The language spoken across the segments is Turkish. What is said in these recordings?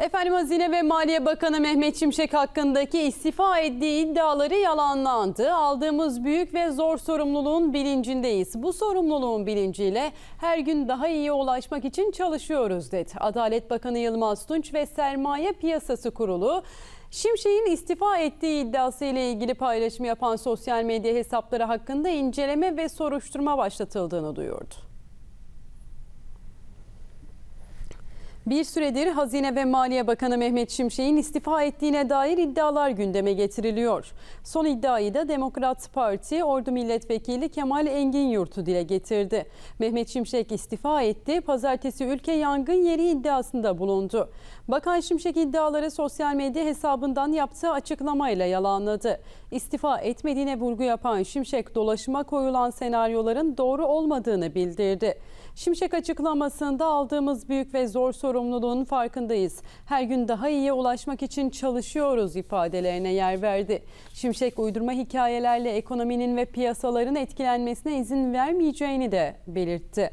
Efendim Hazine ve Maliye Bakanı Mehmet Şimşek hakkındaki istifa ettiği iddiaları yalanlandı. Aldığımız büyük ve zor sorumluluğun bilincindeyiz. Bu sorumluluğun bilinciyle her gün daha iyiye ulaşmak için çalışıyoruz dedi. Adalet Bakanı Yılmaz Tunç ve Sermaye Piyasası Kurulu Şimşek'in istifa ettiği iddiası ile ilgili paylaşım yapan sosyal medya hesapları hakkında inceleme ve soruşturma başlatıldığını duyurdu. Bir süredir Hazine ve Maliye Bakanı Mehmet Şimşek'in istifa ettiğine dair iddialar gündeme getiriliyor. Son iddiayı da Demokrat Parti Ordu Milletvekili Kemal Engin Yurtu dile getirdi. Mehmet Şimşek istifa etti, pazartesi ülke yangın yeri iddiasında bulundu. Bakan Şimşek iddiaları sosyal medya hesabından yaptığı açıklamayla yalanladı. İstifa etmediğine vurgu yapan Şimşek dolaşıma koyulan senaryoların doğru olmadığını bildirdi. Şimşek açıklamasında aldığımız büyük ve zor sorumluluğun farkındayız. Her gün daha iyiye ulaşmak için çalışıyoruz ifadelerine yer verdi. Şimşek uydurma hikayelerle ekonominin ve piyasaların etkilenmesine izin vermeyeceğini de belirtti.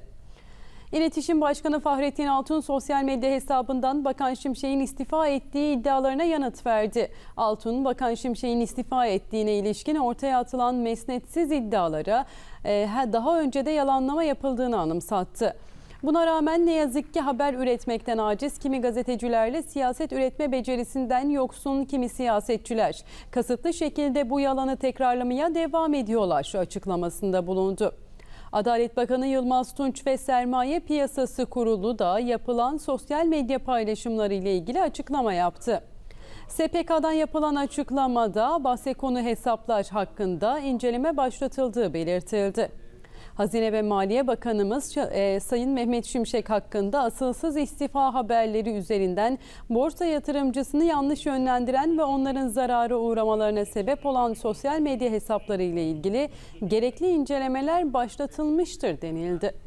İletişim Başkanı Fahrettin Altun sosyal medya hesabından Bakan Şimşek'in istifa ettiği iddialarına yanıt verdi. Altun, Bakan Şimşek'in istifa ettiğine ilişkin ortaya atılan mesnetsiz iddialara e, daha önce de yalanlama yapıldığını anımsattı. Buna rağmen ne yazık ki haber üretmekten aciz kimi gazetecilerle siyaset üretme becerisinden yoksun kimi siyasetçiler kasıtlı şekilde bu yalanı tekrarlamaya devam ediyorlar açıklamasında bulundu. Adalet Bakanı Yılmaz Tunç ve Sermaye Piyasası Kurulu da yapılan sosyal medya paylaşımları ile ilgili açıklama yaptı. SPK'dan yapılan açıklamada bahse konu hesaplar hakkında inceleme başlatıldığı belirtildi. Hazine ve Maliye Bakanımız e, Sayın Mehmet Şimşek hakkında asılsız istifa haberleri üzerinden borsa yatırımcısını yanlış yönlendiren ve onların zarara uğramalarına sebep olan sosyal medya hesapları ile ilgili gerekli incelemeler başlatılmıştır denildi.